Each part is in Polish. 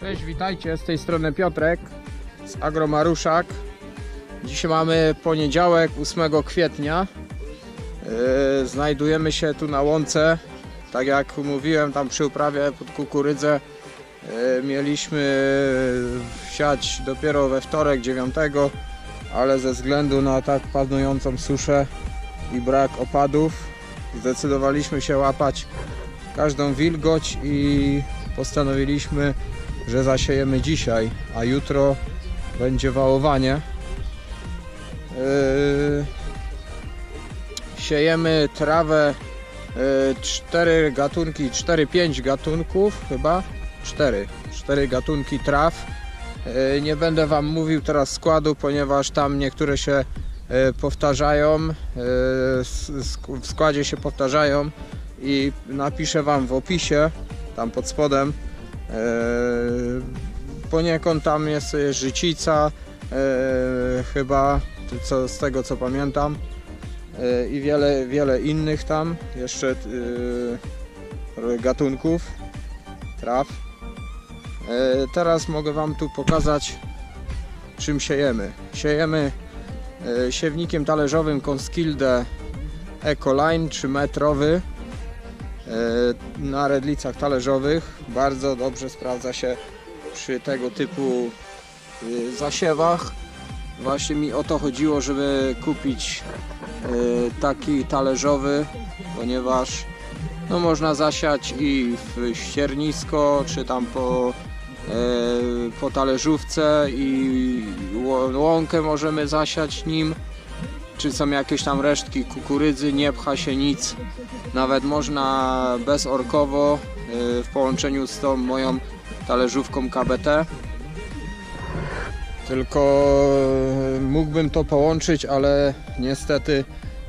Cześć, witajcie, z tej strony Piotrek z Agromaruszak. Dzisiaj mamy poniedziałek, 8 kwietnia. Yy, znajdujemy się tu na łące. Tak jak mówiłem, tam przy uprawie pod kukurydzę yy, mieliśmy siać dopiero we wtorek 9, ale ze względu na tak panującą suszę i brak opadów zdecydowaliśmy się łapać każdą wilgoć i postanowiliśmy że zasiejemy dzisiaj, a jutro będzie wałowanie. Yy, siejemy trawę yy, cztery gatunki, 4-5 gatunków chyba, 4, 4 gatunki traw. Yy, nie będę Wam mówił teraz składu, ponieważ tam niektóre się yy, powtarzają, yy, w składzie się powtarzają i napiszę Wam w opisie, tam pod spodem, Poniekąd tam jest e, życica, e, chyba co, z tego co pamiętam E, i wiele, wiele innych tam jeszcze e, gatunków traw. E, Teraz mogę Wam tu pokazać czym siejemy. Siejemy e, siewnikiem talerzowym Conskilde Ecoline 3 metrowy e, na redlicach talerzowych. Bardzo dobrze sprawdza się przy tego typu y, zasiewach. Właśnie mi o to chodziło, żeby kupić y, taki talerzowy, ponieważ no, można zasiać i w ściernisko, czy tam po, e, po talerzówce i łąkę możemy zasiać nim, czy są jakieś tam resztki kukurydzy, nie pcha się nic. Nawet można bezorkowo y, w połączeniu z tą moją talerzówką KBT. Tylko y, mógłbym to połączyć, ale niestety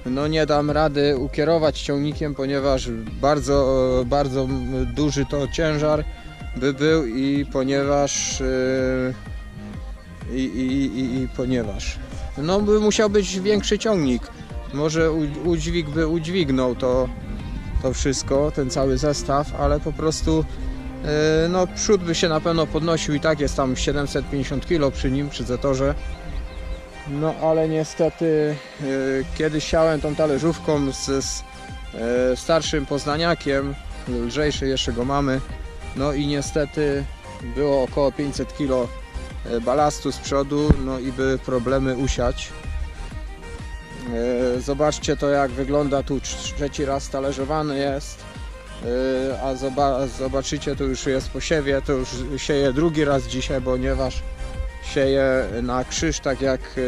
no nie dam rady ukierować ciągnikiem, ponieważ bardzo, bardzo duży to ciężar by był i ponieważ y, i, i, i, i ponieważ no by musiał być większy ciągnik. Może udźwig by udźwignął to, to wszystko, ten cały zestaw, ale po prostu e, no przód by się na pewno podnosił i tak jest tam 750 kg przy nim, przy Zetorze. No ale niestety e, kiedy siałem tą talerzówką z e, starszym poznaniakiem, lżejszy jeszcze go mamy, no i niestety było około 500 kg balastu z przodu, no i by problemy usiać. E, Zobaczcie to jak wygląda tu trz- trzeci raz talerzowany jest. E, A zoba- zobaczycie tu już jest po siewie, to już sieje drugi raz dzisiaj, ponieważ sieje na krzyż, tak jak e,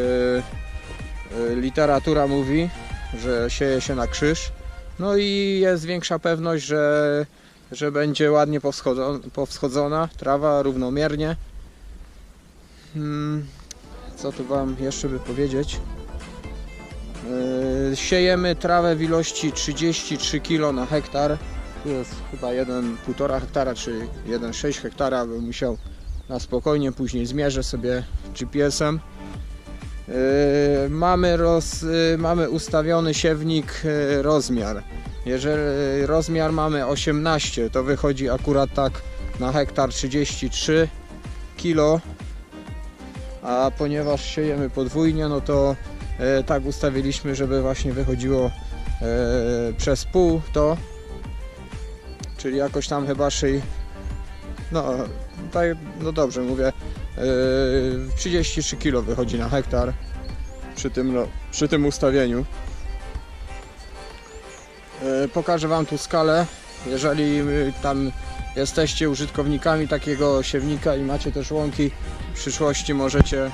e, literatura mówi, że sieje się na krzyż. No i jest większa pewność, że, że będzie ładnie powschodzona, powschodzona trawa równomiernie. Hmm, Co tu Wam jeszcze by powiedzieć? Yy, Siejemy trawę w ilości 33 kg na hektar. Tu jest chyba 1,5 hektara czy 1,6 hektara. Bym musiał na spokojnie, później zmierzę sobie GPS-em. Yy, Mamy, yy, mamy ustawiony siewnik rozmiar. Jeżeli rozmiar mamy 18, to wychodzi akurat tak na hektar 33 kg. A ponieważ siejemy podwójnie, no to e, tak ustawiliśmy, żeby właśnie wychodziło e, przez pół to, czyli jakoś tam chyba szyj, no, tak, no dobrze mówię, e, 33 kg wychodzi na hektar przy tym, no, przy tym ustawieniu. E, pokażę Wam tu skalę, jeżeli tam jesteście użytkownikami takiego siewnika i macie też łąki, w przyszłości możecie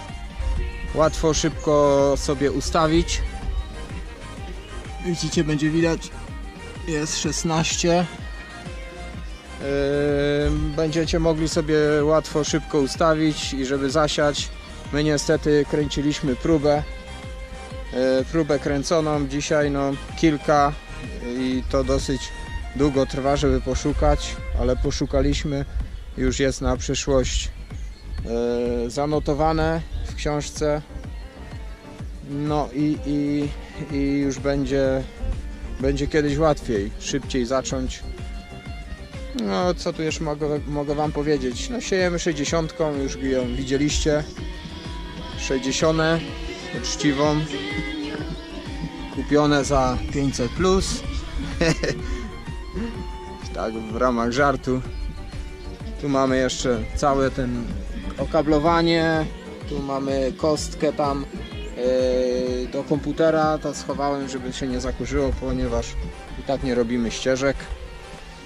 łatwo, szybko sobie ustawić. Widzicie, będzie widać, jest 16. Yy, Będziecie mogli sobie łatwo, szybko ustawić i żeby zasiać. My niestety kręciliśmy próbę. Próbę kręconą dzisiaj, no kilka i to dosyć długo trwa, żeby poszukać, ale poszukaliśmy. Już jest na przyszłość e, zanotowane w książce. No i, i, i już będzie, będzie kiedyś łatwiej, szybciej zacząć No, co tu jeszcze mogę, mogę Wam powiedzieć? No, siejemy 60, już ją widzieliście. 60, uczciwą. Kupione za 500 plus. tak, w ramach żartu. Tu mamy jeszcze całe ten okablowanie. Tu mamy kostkę tam yy, do komputera. To schowałem, żeby się nie zakurzyło, ponieważ i tak nie robimy ścieżek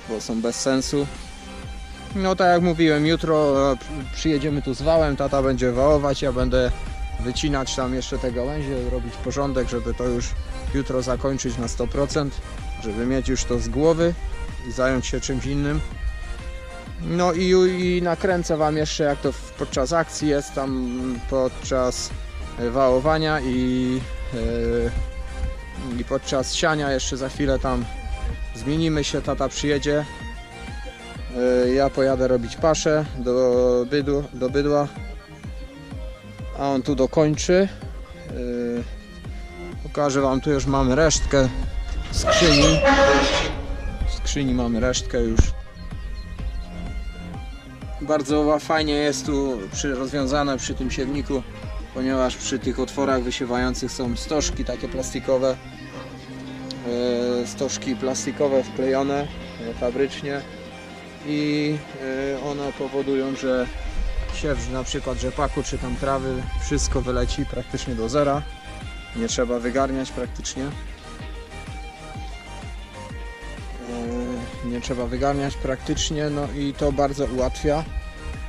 bo są bez sensu. No tak jak mówiłem, jutro przy- przyjedziemy tu z wałem, tata będzie wałować, ja będę wycinać tam jeszcze te gałęzie, robić porządek, żeby to już jutro zakończyć na 100%, żeby mieć już to z głowy i zająć się czymś innym. No i, i nakręcę Wam jeszcze jak to podczas akcji jest tam podczas e, wałowania i, e, i podczas siania jeszcze za chwilę tam Zmienimy się, tata przyjedzie. E, Ja pojadę robić paszę do, bydła, do bydła, a on tu dokończy. E, Pokażę Wam, tu już mamy resztkę skrzyni. W skrzyni mamy resztkę już. Bardzo fajnie jest tu przy, rozwiązane przy tym siewniku, ponieważ przy tych otworach wysiewających są stożki takie plastikowe e, stożki plastikowe wklejone e, fabrycznie i e, one powodują, że siew na przykład rzepaku czy tam trawy wszystko wyleci praktycznie do zera nie trzeba wygarniać praktycznie nie trzeba wygarniać praktycznie no i to bardzo ułatwia.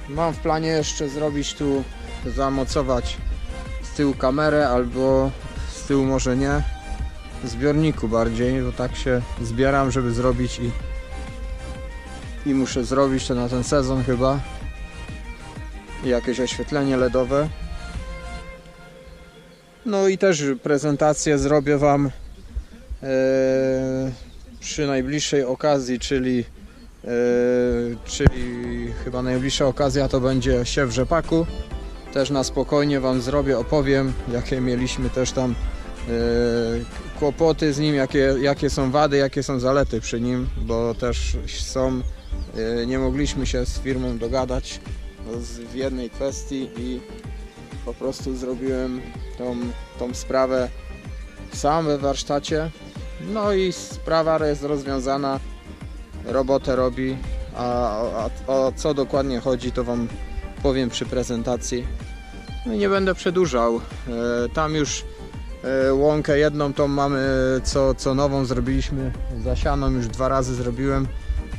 Mam w planie jeszcze zrobić tu zamocować z tyłu kamerę albo z tyłu może nie zbiorniku bardziej, bo tak się zbieram, żeby zrobić i i muszę zrobić to na ten sezon chyba. Jakieś oświetlenie LEDowe. No i też prezentację zrobię Wam e, przy najbliższej okazji, czyli e, czyli chyba najbliższa okazja to będzie siew rzepaku też na spokojnie Wam zrobię, opowiem jakie mieliśmy też tam e, kłopoty z nim, jakie, jakie są wady, jakie są zalety przy nim, bo też są, e, nie mogliśmy się z firmą dogadać w jednej kwestii i po prostu zrobiłem tą, tą sprawę sam we warsztacie. No i sprawa jest rozwiązana, robotę robi, a, o co dokładnie chodzi to Wam powiem przy prezentacji. No nie będę przedłużał. E, tam już E, Łąkę jedną tą mamy, co, co nową zrobiliśmy, zasianą już dwa razy zrobiłem.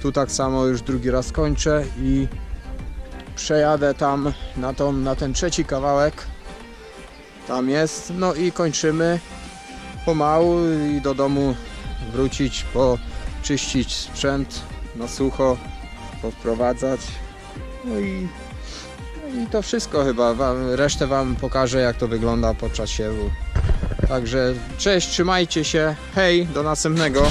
Tu tak samo już drugi raz kończę i przejadę tam na, tą, na ten trzeci kawałek. Tam jest, no i kończymy pomału i do domu wrócić, poczyścić sprzęt na sucho, powprowadzać. No i, no i to wszystko chyba. Wam, resztę Wam pokażę jak to wygląda podczas siewu. Także cześć, trzymajcie się, hej, do następnego.